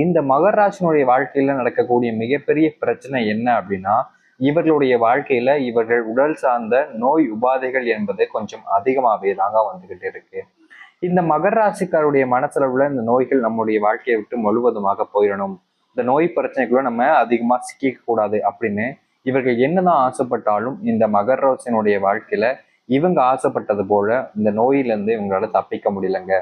இந்த மகராசினுடைய வாழ்க்கையில நடக்கக்கூடிய மிகப்பெரிய பிரச்சனை என்ன அப்படின்னா இவர்களுடைய வாழ்க்கையில இவர்கள் உடல் சார்ந்த நோய் உபாதைகள் என்பது கொஞ்சம் அதிகமாகவே தாங்க வந்துகிட்டு இருக்கு. இந்த மகர ராசிக்காருடைய மனசுல உள்ள இந்த நோய்கள் நம்முடைய வாழ்க்கையை விட்டு முழுவதுமாக போயிடணும். இந்த நோய் பிரச்சனைக்குள்ள நம்ம அதிகமா சிக்கிக்க கூடாது அப்படின்னு இவர்கள் என்னதான் ஆசைப்பட்டாலும் இந்த மகர ராசினுடைய வாழ்க்கையில இவங்க ஆசைப்பட்டது போல இந்த நோயிலிருந்து இவங்களால தப்பிக்க முடியலங்க.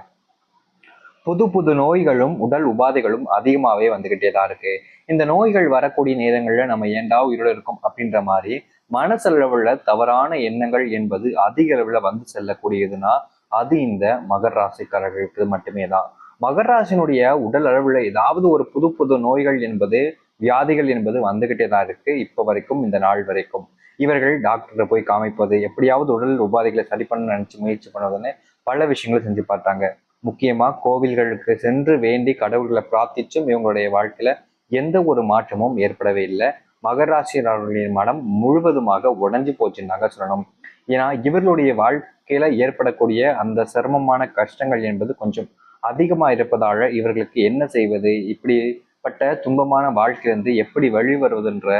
புது புது நோய்களும் உடல் உபாதைகளும் அதிகமாகவே வந்துக்கிட்டே தான் இருக்கு. இந்த நோய்கள் வரக்கூடிய நேரங்களில் நம்ம ஏண்டா உயிரோடு இருக்கும் அப்படின்ற மாதிரி மனசளவுல தவறான எண்ணங்கள் என்பது அதிக அளவில் வந்து செல்லக்கூடியதுன்னா அது இந்த மகர் ராசிக்காரர்களுக்கு மட்டுமே தான். மகர் ராசினுடைய உடல் அளவில் ஏதாவது ஒரு புது புது நோய்கள் என்பது வியாதிகள் என்பது வந்துகிட்டே தான் இருக்கு இப்போ வரைக்கும் இந்த நாள் வரைக்கும். இவர்கள் டாக்டரை போய் காமிப்பது எப்படியாவது உடல் உபாதைகளை சரி பண்ண நினைச்சு முயற்சி பண்ணுவதுன்னு பல விஷயங்களை செஞ்சு பார்த்தாங்க. முக்கியமாக கோவில்களுக்கு சென்று வேண்டி கடவுள்களை பிரார்த்திச்சும் இவங்களுடைய வாழ்க்கையில எந்த ஒரு மாற்றமும் ஏற்படவே இல்லை. மகராசிரியர்களின் மனம் முழுவதுமாக உடஞ்சி போச்சுன்னாங்க சொல்லணும். ஏன்னா இவர்களுடைய வாழ்க்கையில ஏற்படக்கூடிய அந்த சிரமமான கஷ்டங்கள் என்பது கொஞ்சம் அதிகமாக இருப்பதால இவர்களுக்கு என்ன செய்வது? இப்படிப்பட்ட துன்பமான வாழ்க்கையிலிருந்து எப்படி வழி வருவதுன்ற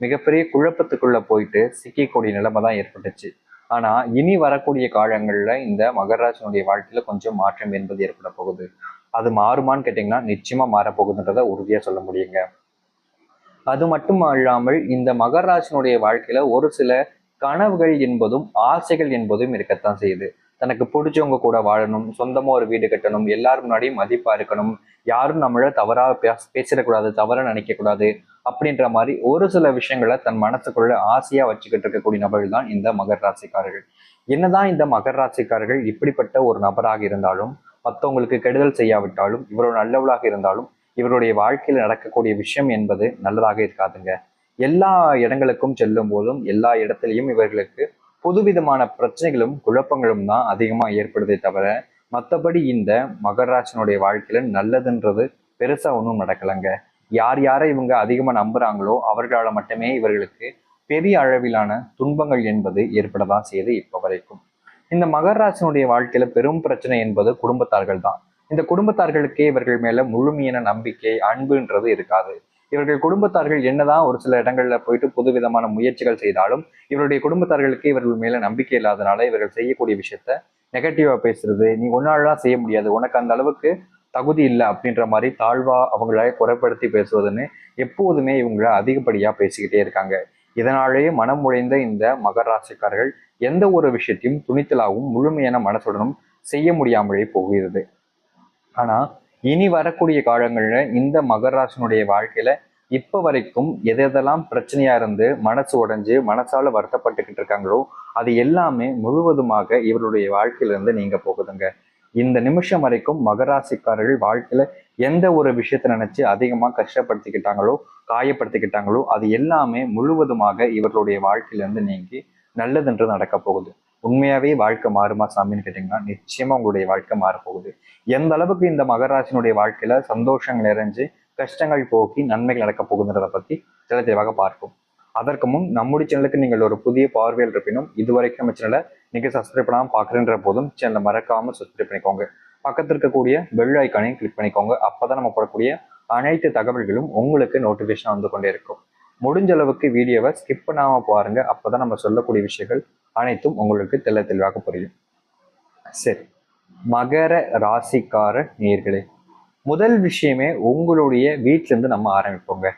மிகப்பெரிய குழப்பத்துக்குள்ள போயிட்டு சிக்கக்கூடிய நிலைமை தான் ஏற்பட்டுச்சு. ஆனா இனி வரக்கூடிய காலங்கள்ல இந்த மகராஜனுடைய வாழ்க்கையில கொஞ்சம் மாற்றம் என்பது ஏற்பட போகுது. அது மாறுமான்னு கேட்டீங்கன்னா நிச்சயமா மாறப்போகுதுன்றத உறுதியா சொல்ல முடியுங்க. அது மட்டும் அல்லாமல் இந்த மகராஜனுடைய வாழ்க்கையில ஒரு சில கனவுகள் என்பதும் ஆசைகள் என்பதும் இருக்கத்தான் செய்யுது. தனக்கு பிடிச்சவங்க கூட வாழணும் சொந்தமா ஒரு வீடு கட்டணும் எல்லாரும் முன்னாடியும் மதிப்பா இருக்கணும். யாரும் நம்மள தவறா பேச பேசிடக்கூடாது தவறா நினைக்க கூடாது அப்படின்ற மாதிரி ஒரு சில விஷயங்களை தன் மனசுக்குள்ள ஆசையா வச்சுக்கிட்டு இருக்கக்கூடிய நபர்கள் தான் இந்த மகர் ராசிக்காரர்கள். என்னதான் இந்த மகர் ராசிக்காரர்கள் இப்படிப்பட்ட ஒரு நபராக இருந்தாலும் மற்றவங்களுக்கு கெடுதல் செய்யாவிட்டாலும் இவரோட நல்லவளாக இருந்தாலும் இவருடைய வாழ்க்கையில் நடக்கக்கூடிய விஷயம் என்பது நல்லதாக இருக்காதுங்க. எல்லா இடங்களுக்கும் செல்லும் போதும் எல்லா இடத்துலையும் இவர்களுக்கு புதுவிதமான பிரச்சனைகளும் குழப்பங்களும் தான் அதிகமாக ஏற்படுதே தவிர மற்றபடி இந்த மகராஜனுடைய வாழ்க்கையில நல்லதுன்றது பெருசா ஒன்றும் நடக்கலைங்க. யார் யாரை இவங்க அதிகமாக நம்புறாங்களோ அவர்களால் மட்டுமே இவர்களுக்கு பெரிய அளவிலான துன்பங்கள் என்பது ஏற்படதான் செய்யுது இப்போ வரைக்கும். இந்த மகராஜனுடைய வாழ்க்கையில பெரும் பிரச்சனை என்பது குடும்பத்தார்கள் தான். இந்த குடும்பத்தார்களுக்கே இவர்கள் மேல முழுமையான நம்பிக்கை அன்புன்றது இருக்காது. இவர்கள் குடும்பத்தார்கள் என்னதான் ஒரு சில இடங்கள்ல போயிட்டு புது விதமான முயற்சிகள் செய்தாலும் இவருடைய குடும்பத்தார்களுக்கு இவர்கள் மேல நம்பிக்கை இல்லாதனால இவர்கள் செய்யக்கூடிய விஷயத்த நெகட்டிவா பேசுறது நீ ஒன்னாலாம் செய்ய முடியாது. உனக்கு அந்த அளவுக்கு தகுதி இல்லை அப்படின்ற மாதிரி தாழ்வா அவங்கள குறைப்படுத்தி பேசுவதுன்னு எப்போதுமே இவங்கள அதிகப்படியா பேசிக்கிட்டே இருக்காங்க. இதனாலேயே மனம் உழைந்த இந்த மகர ராசிக்காரர்கள் எந்த ஒரு விஷயத்தையும் துணித்தலாகவும் முழுமையான மனசுடனும் செய்ய முடியாமலே போகிறது. ஆனா இனி வரக்கூடிய காலங்களில் இந்த மகராசனுடைய வாழ்க்கையில இப்ப வரைக்கும் எது எதெல்லாம் பிரச்சனையா இருந்து மனசு உடைஞ்சு மனசால வருத்தப்பட்டுக்கிட்டு இருக்காங்களோ அது எல்லாமே முழுவதுமாக இவருடைய வாழ்க்கையிலிருந்து நீங்க போகுதுங்க. இந்த நிமிஷம் வரைக்கும் மகராசிக்காரர்கள் வாழ்க்கையில எந்த ஒரு விஷயத்தை நினைச்சு அதிகமா கஷ்டப்படுத்திக்கிட்டாங்களோ காயப்படுத்திக்கிட்டாங்களோ அது எல்லாமே முழுவதுமாக இவர்களுடைய வாழ்க்கையிலிருந்து நீங்கி நல்லதென்று நடக்க போகுது. உண்மையாவே வாழ்க்கை மாறுமா சாமின்னு கேட்டீங்கன்னா நிச்சயமா உங்களுடைய வாழ்க்கை மாறப்போகுது. எந்த அளவுக்கு இந்த மகராசினுடைய வாழ்க்கையில சந்தோஷங்கள் நிறைஞ்சு கஷ்டங்கள் போக்கி நன்மைகள் நடக்க போகுதுன்றதை பத்தி தெளி தெளிவாக பார்ப்போம். அதற்கு முன் நம்முடைய சேனலுக்கு நீங்கள் ஒரு புதிய பார்வையில் இருப்பினும் இதுவரைக்கும் நம்ம சேனலை நீங்க சப்ஸ்கிரைப் பண்ணாமல் பார்க்குறன்ற போதும் சேனலை மறக்காம சப்ஸ்கிரைப் பண்ணிக்கோங்க. பக்கத்தில் இருக்கக்கூடிய பெல் ஐக்கானையும் கிளிக் பண்ணிக்கோங்க. அப்பதான் நம்ம போடக்கூடிய அனைத்து தகவல்களும் உங்களுக்கு நோட்டிஃபிகேஷன் வந்து கொண்டே இருக்கும். முடிஞ்ச அளவுக்கு வீடியோவை ஸ்கிப் பண்ணாம பாருங்க. அப்பதான் நம்ம சொல்லக்கூடிய விஷயங்கள் அனைத்தும் உங்களுக்கு தெல்ல தெளிவாக புரியும். சரி. மகர ராசிக்கார நேர்களே முதல் விஷயமே உங்களுடைய வீட்ல இருந்து நம்ம ஆரம்பிப்போங்க.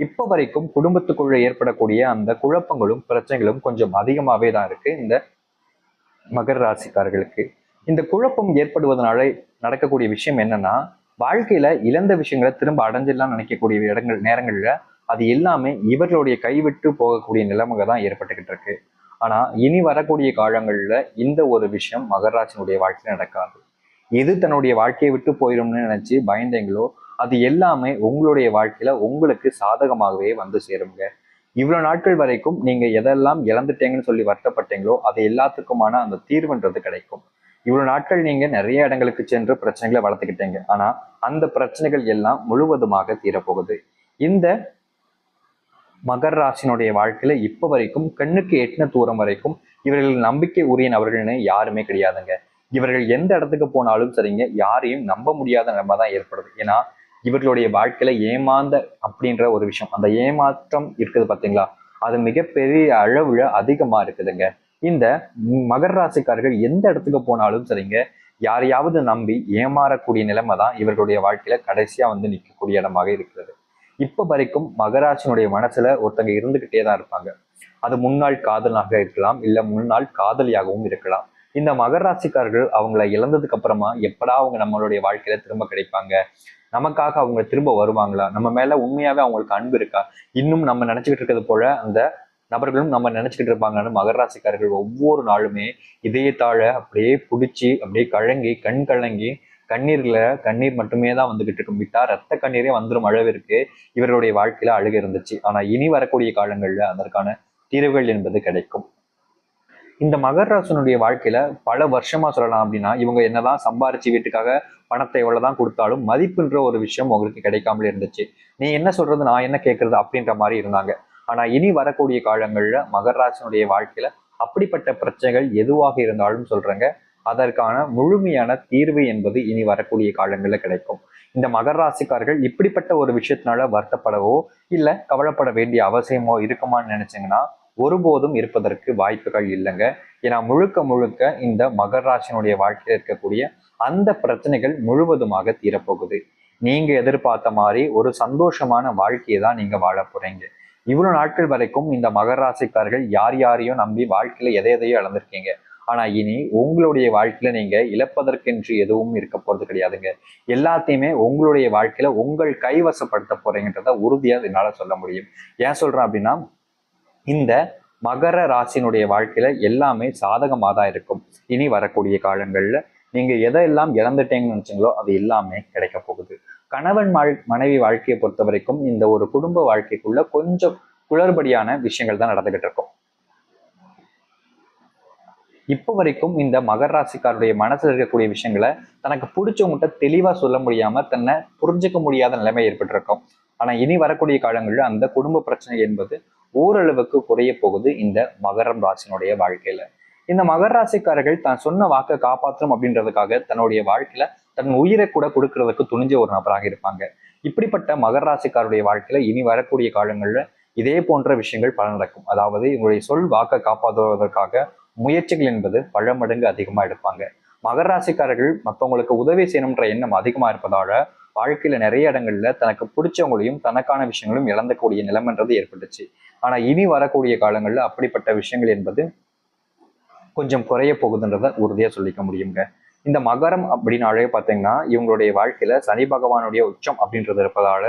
இப்போ வரைக்கும் குடும்பத்துக்குள்ள ஏற்படக்கூடிய அந்த குழப்பங்களும் பிரச்சனைகளும் கொஞ்சம் அதிகமாகவே தான் இருக்கு இந்த மகர ராசிக்காரர்களுக்கு. இந்த குழப்பம் ஏற்படுவதனால நடக்கக்கூடிய விஷயம் என்னன்னா வாழ்க்கையில இழந்த விஷயங்களை திரும்ப அடைஞ்சிடலாம் நினைக்கக்கூடிய இடங்கள் நேரங்கள்ல அது எல்லாமே இவர்களுடைய கைவிட்டு போகக்கூடிய நிலைமை தான் ஏற்பட்டுக்கிட்டு இருக்கு. ஆனால் இனி வரக்கூடிய காலங்களில் இந்த ஒரு விஷயம் மகராஜனுடைய வாழ்க்கையில் நடக்காது. எது தன்னுடைய வாழ்க்கையை விட்டு போயிடும்னு நினச்சி பயந்தீங்களோ அது எல்லாமே உங்களுடைய வாழ்க்கையில் உங்களுக்கு சாதகமாகவே வந்து சேருங்க. இவ்வளோ நாட்கள் வரைக்கும் நீங்கள் எதெல்லாம் இழந்துட்டீங்கன்னு சொல்லி வருத்தப்பட்டீங்களோ அது எல்லாத்துக்குமான அந்த தீர்வுன்றது கிடைக்கும். இவ்வளோ நாட்கள் நீங்கள் நிறைய இடங்களுக்கு சென்று பிரச்சனைகளை வளர்த்துக்கிட்டீங்க. ஆனால் அந்த பிரச்சனைகள் எல்லாம் முழுவதுமாக தீரப்போகுது. இந்த மகர் ராசினுடைய வாழ்க்கையில இப்ப வரைக்கும் கண்ணுக்கு எட்டின தூரம் வரைக்கும் இவர்கள் நம்பிக்கை உரிய நபர்கள்னு யாருமே கிடையாதுங்க. இவர்கள் எந்த இடத்துக்கு போனாலும் சரிங்க யாரையும் நம்ப முடியாத நிலைமை தான் ஏற்படுது. ஏன்னா இவர்களுடைய வாழ்க்கையில ஏமாந்த அப்படின்ற ஒரு விஷயம் அந்த ஏமாற்றம் இருக்குது பாத்தீங்களா? அது மிகப்பெரிய அளவுல அதிகமா இருக்குதுங்க. இந்த மகர ராசிக்காரர்கள் எந்த இடத்துக்கு போனாலும் சரிங்க யாரையாவது நம்பி ஏமாறக்கூடிய நிலைமை தான் இவர்களுடைய வாழ்க்கையில கடைசியா வந்து நிற்கக்கூடிய இடமாக இருக்கிறது. இப்ப வரைக்கும் மகராஜனுடைய மனசுல ஒருத்தங்க இருந்துகிட்டே தான் இருப்பாங்க. அது முன்னாள் காதலாக இருக்கலாம் இல்ல முன்னாள் காதலியாகவும் இருக்கலாம். இந்த மகர ராசிக்காரர்கள் அவங்கள இழந்ததுக்கு அப்புறமா எப்படா அவங்க நம்மளுடைய வாழ்க்கையில திரும்ப கிடைப்பாங்க? நமக்காக அவங்க திரும்ப வருவாங்களா? நம்ம மேல உண்மையாவே அவங்களுக்கு அன்பு இருக்கா? இன்னும் நம்ம நினைச்சுக்கிட்டு இருக்கிறது போல அந்த நபர்களும் நம்ம நினைச்சுக்கிட்டு இருப்பாங்கன்னு மகர ராசிக்காரர்கள் ஒவ்வொரு நாளுமே இதயத்தாழ அப்படியே பிடிச்சி அப்படியே கழங்கி கண் கலங்கி கண்ணீர்ல கண்ணீர் மட்டுமே தான் வந்துகிட்டு இருக்கும். விட்டா ரத்த கண்ணீரே வந்துடும் அளவிற்கு இவர்களுடைய வாழ்க்கையில அழுக இருந்துச்சு. ஆனா இனி வரக்கூடிய காலங்கள்ல அதற்கான தீர்வுகள் என்பது கிடைக்கும். இந்த மகராசனுடைய வாழ்க்கையில பல வருஷமா சொல்லலாம் அப்படின்னா இவங்க என்னதான் சம்பாரிச்சு வீட்டுக்காக பணத்தை எவ்வளவுதான் கொடுத்தாலும் மதிப்புன்ற ஒரு விஷயம் உங்களுக்கு கிடைக்காமலே இருந்துச்சு. நீ என்ன சொல்றது நான் என்ன கேட்கறது அப்படின்ற மாதிரி இருந்தாங்க. ஆனா இனி வரக்கூடிய காலங்கள்ல மகராசனுடைய வாழ்க்கையில அப்படிப்பட்ட பிரச்சனைகள் எதுவாக இருந்தாலும் சொல்றேங்க. அதற்கான முழுமையான தீர்வு என்பது இனி வரக்கூடிய காலங்களில் கிடைக்கும். இந்த மகர ராசிக்காரர்கள் இப்படிப்பட்ட ஒரு விஷயத்தினால வருத்தப்படவோ இல்ல கவலைப்பட வேண்டிய அவசியமோ இருக்குமான்னு நினைச்சீங்கன்னா ஒருபோதும் இருப்பதற்கு வாய்ப்புகள் இல்லைங்க. ஏன்னா முழுக்க முழுக்க இந்த மகர ராசினுடைய வாழ்க்கையில் இருக்கக்கூடிய அந்த பிரச்சனைகள் முழுவதுமாக தீரப்போகுது. நீங்க எதிர்பார்த்த மாதிரி ஒரு சந்தோஷமான வாழ்க்கையை தான் நீங்க வாழ போறீங்க. இவ்வளவு நாட்கள் வரைக்கும் இந்த மகர ராசிக்காரர்கள் யார் யாரையும் நம்பி வாழ்க்கையில எதை எதையோ இழந்திருக்கீங்க. ஆனா இனி உங்களுடைய வாழ்க்கையில நீங்க இழப்பதற்கென்று எதுவும் இருக்க போறது கிடையாதுங்க. எல்லாத்தையுமே உங்களுடைய வாழ்க்கையில உங்கள் கைவசப்படுத்த போறீங்கன்றத உறுதியா என்னால சொல்ல முடியும். ஏன் சொல்றேன் அப்படின்னா இந்த மகர ராசினுடைய வாழ்க்கையில எல்லாமே சாதகமாக தான் இருக்கும். இனி வரக்கூடிய காலங்கள்ல நீங்க எதையெல்லாம் இழந்துட்டீங்கன்னு நினைச்சீங்களோ அது எல்லாமே கிடைக்க போகுது. கணவன் மனைவி வாழ்க்கையை பொறுத்த வரைக்கும் இந்த ஒரு குடும்ப வாழ்க்கைக்குள்ள கொஞ்சம் குளறுபடியான விஷயங்கள் தான் நடந்துகிட்டு இருக்கும். இப்போ வரைக்கும் இந்த மகர ராசிக்காருடைய மனசுல இருக்கக்கூடிய விஷயங்களை தனக்கு பிடிச்சவங்ககிட்ட தெளிவா சொல்ல முடியாம தன்னை புரிஞ்சுக்க முடியாத நிலைமை ஏற்பட்டிருக்கும். ஆனா இனி வரக்கூடிய காலங்களில் அந்த குடும்ப பிரச்சனை என்பது ஓரளவுக்கு குறைய போகுது இந்த மகரம் ராசினுடைய வாழ்க்கையில. இந்த மகர ராசிக்காரர்கள் தான் சொன்ன வாக்கை காப்பாற்றும் அப்படின்றதுக்காக தன்னுடைய வாழ்க்கையில தன் உயிரை கூட கொடுக்கறதுக்கு துணிஞ்ச ஒரு நபராக இருப்பாங்க. இப்படிப்பட்ட மகர ராசிக்காருடைய வாழ்க்கையில இனி வரக்கூடிய காலங்களில் இதே போன்ற விஷயங்கள் பல நடக்கும். அதாவது இவங்களுடைய சொல் வாக்கை காப்பாற்றுவதற்காக முயற்சிகள் என்பது பல மடங்கு அதிகமாக எடுப்பாங்க. மகர ராசிக்காரர்கள் மற்றவங்களுக்கு உதவி செய்யணுன்ற எண்ணம் அதிகமாக இருப்பதால வாழ்க்கையில நிறைய இடங்கள்ல தனக்கு பிடிச்சவங்களையும் தனக்கான விஷயங்களும் இழந்தக்கூடிய நிலைமன்றது ஏற்பட்டுச்சு. ஆனா இனி வரக்கூடிய காலங்கள்ல அப்படிப்பட்ட விஷயங்கள் என்பது கொஞ்சம் குறைய போகுதுன்றத உறுதியா சொல்லிக்க முடியுங்க. இந்த மகரம் அப்படின்னாலே பார்த்தீங்கன்னா இவங்களுடைய வாழ்க்கையில சனி பகவானுடைய உச்சம் அப்படின்றது இருப்பதால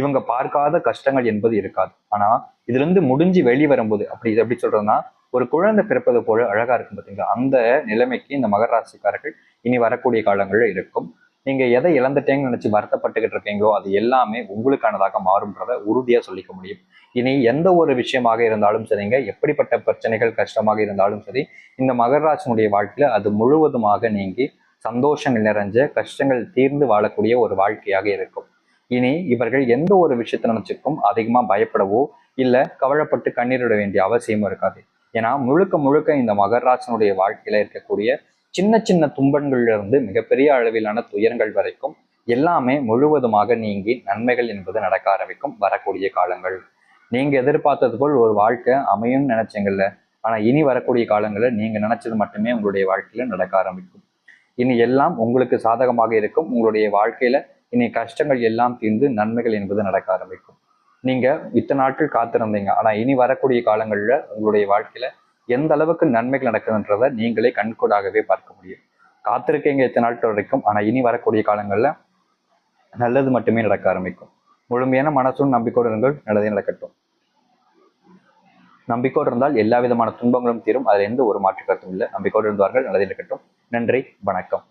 இவங்க பார்க்காத கஷ்டங்கள் என்பது இருக்காது. ஆனா இதுல இருந்து முடிஞ்சு வெளி வரும்போது அப்படி எப்படி சொல்றதுன்னா ஒரு குழந்தை பிறப்பது போல அழகா இருக்கும் பார்த்தீங்களா அந்த நிலைமைக்கு இந்த மகர ராசிக்காரர்கள் இனி வரக்கூடிய காலங்களில் இருக்கும். நீங்க எதை இழந்துட்டேங்கன்னு நினைச்சு வருத்தப்பட்டுக்கிட்டு இருக்கீங்களோ அது எல்லாமே உங்களுக்கானதாக மாறும்ன்றத உறுதியா சொல்லிக்க முடியும். இனி எந்த ஒரு விஷயமாக இருந்தாலும் சரிங்க. எப்படிப்பட்ட பிரச்சனைகள் கஷ்டமாக இருந்தாலும் சரி இந்த மகராசனுடைய வாழ்க்கையில அது முழுவதுமாக நீங்கி சந்தோஷங்கள் நிறைஞ்ச கஷ்டங்கள் தீர்ந்து வாழக்கூடிய ஒரு வாழ்க்கையாக இருக்கும். இனி இவர்கள் எந்த ஒரு விஷயத்தை நினைச்சுக்கும் அதிகமா பயப்படவோ இல்ல கவலைப்பட்டு கண்ணீரிட வேண்டிய அவசியமும் இருக்காது. ஏன்னா முழுக்க முழுக்க இந்த மகராசனுடைய வாழ்க்கையில இருக்கக்கூடிய சின்ன சின்ன துன்பங்கள்ல இருந்து மிகப்பெரிய அளவிலான துயரங்கள் வரைக்கும் எல்லாமே முழுவதுமாக நீங்கி நன்மைகள் என்பது நடக்க ஆரம்பிக்கும் வரக்கூடிய காலங்கள். நீங்க எதிர்பார்த்தது போல் ஒரு வாழ்க்கை அமையும் நினைச்சீங்கல்ல ஆனா இனி வரக்கூடிய காலங்களில் நீங்க நினைச்சது மட்டுமே உங்களுடைய வாழ்க்கையில நடக்க ஆரம்பிக்கும். இனி எல்லாம் உங்களுக்கு சாதகமாக இருக்கும் உங்களுடைய வாழ்க்கையில இனி கஷ்டங்கள் எல்லாம் தீர்ந்து நன்மைகள் என்பது நடக்க ஆரம்பிக்கும். நீங்க இத்தனை நாட்கள் காத்திருந்தீங்க. ஆனா இனி வரக்கூடிய காலங்கள்ல உங்களுடைய வாழ்க்கையில எந்த அளவுக்கு நன்மைகள் நடக்குதுன்றதை நீங்களே கண்கூடாகவே பார்க்க முடியும். காத்திருக்கீங்க இத்தனை நாட்கள் வரைக்கும். ஆனா இனி வரக்கூடிய காலங்கள்ல நல்லது மட்டுமே நடக்க ஆரம்பிக்கும். முழுமையான மனசும் நம்பிக்கையோடு இருங்கள். நல்லதே நடக்கட்டும். நம்பிக்கையோடு இருந்தால் எல்லா விதமான துன்பங்களும் தீரும். அதில் எந்த ஒரு மாற்று கருத்தும் இல்லை. நம்பிக்கையோடு இருந்தார்கள் நல்லதே நடக்கட்டும். நன்றி. வணக்கம்.